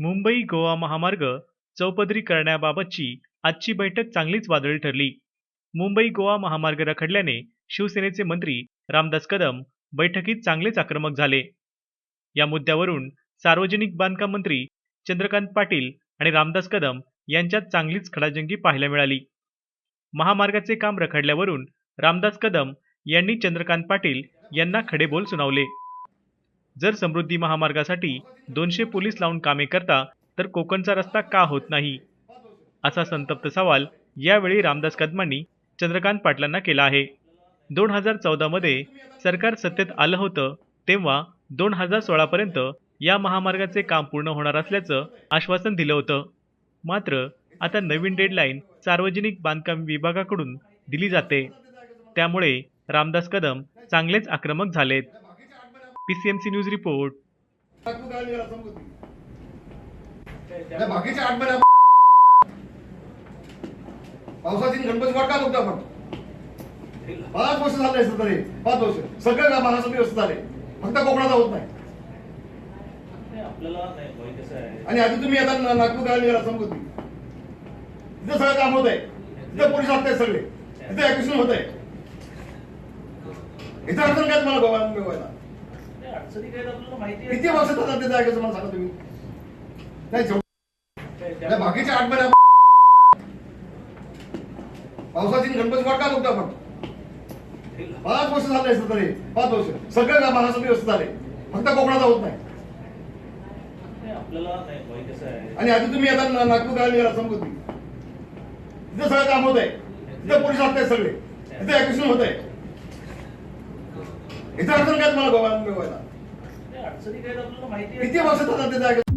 मुंबई गोवा महामार्ग चौपदरी करण्याबाबतची आजची बैठक चांगलीच वादळी ठरली. मुंबई गोवा महामार्ग रखडल्याने शिवसेनेचे मंत्री रामदास कदम बैठकीत चांगलेच आक्रमक झाले. या मुद्द्यावरून सार्वजनिक बांधकाम मंत्री चंद्रकांत पाटील आणि रामदास कदम यांच्यात चांगलीच खडाजंगी पाहायला मिळाली. महामार्गाचे काम रखडल्यावरून रामदास कदम यांनी चंद्रकांत पाटील यांना खडेबोल सुनावले. जर समृद्धी महामार्गासाठी दोनशे पोलीस लावून कामे करता तर कोकणचा रस्ता का होत नाही? असा संतप्त सवाल यावेळी रामदास कदमांनी चंद्रकांत पाटलांना केला आहे. दोन हजार चौदामध्ये सरकार सत्तेत आलं होतं तेव्हा दोन हजार सोळापर्यंत या महामार्गाचे काम पूर्ण होणार असल्याचं आश्वासन दिलं होतं. मात्र आता नवीन डेडलाईन सार्वजनिक बांधकाम विभागाकडून दिली जाते. त्यामुळे रामदास कदम चांगलेच आक्रमक झालेत. पीसीएमसी न्यूज रिपोर्ट त्या बाकीच्या आठ पावसाची गणपती वाट का बघतो आपण. पाच वर्ष झाले असत तरी. पाच वर्ष. सगळे काम महाराष्ट्र व्यवस्थित झाले. फक्त कोकणात होत नाही. आणि आधी तुम्ही आता ना- नागपूर गायला निघाला समजून तिथे सगळं काम होत आहे तिथे पोलीस लागत सगळे. तिथे ऍक्शन होत आहे इथं अडचण काय तुम्हाला अडचणी काय आपल्याला माहिती आहे किती वर्ष जातात तिथे मला सांगा तुम्ही? नाही जेवढं त्या- बाकीच्या आठ महिन्या पावसाची गणपती वाट का बघतो आपण. पाच वर्ष झाले असं तरी. पाच वर्ष. सगळे काम महाराष्ट्र व्यवस्थित झाले. फक्त कोकणात होत नाही. नाही, आपल्याला नाही माहिती कसं आहे आणि आधी तुम्ही आता ना- नागपूर गायला निघाला समजून तिथे सगळं काम होत आहे तिथे पोलीस लागत सगळे. तिथे ऍक्शन होत आहे इथं अडचण काय तुम्हाला गोवा नाही, अडचणी काय आहेत आपल्याला माहिती आहे किती वर्ष जातात तिथे ऐकायचं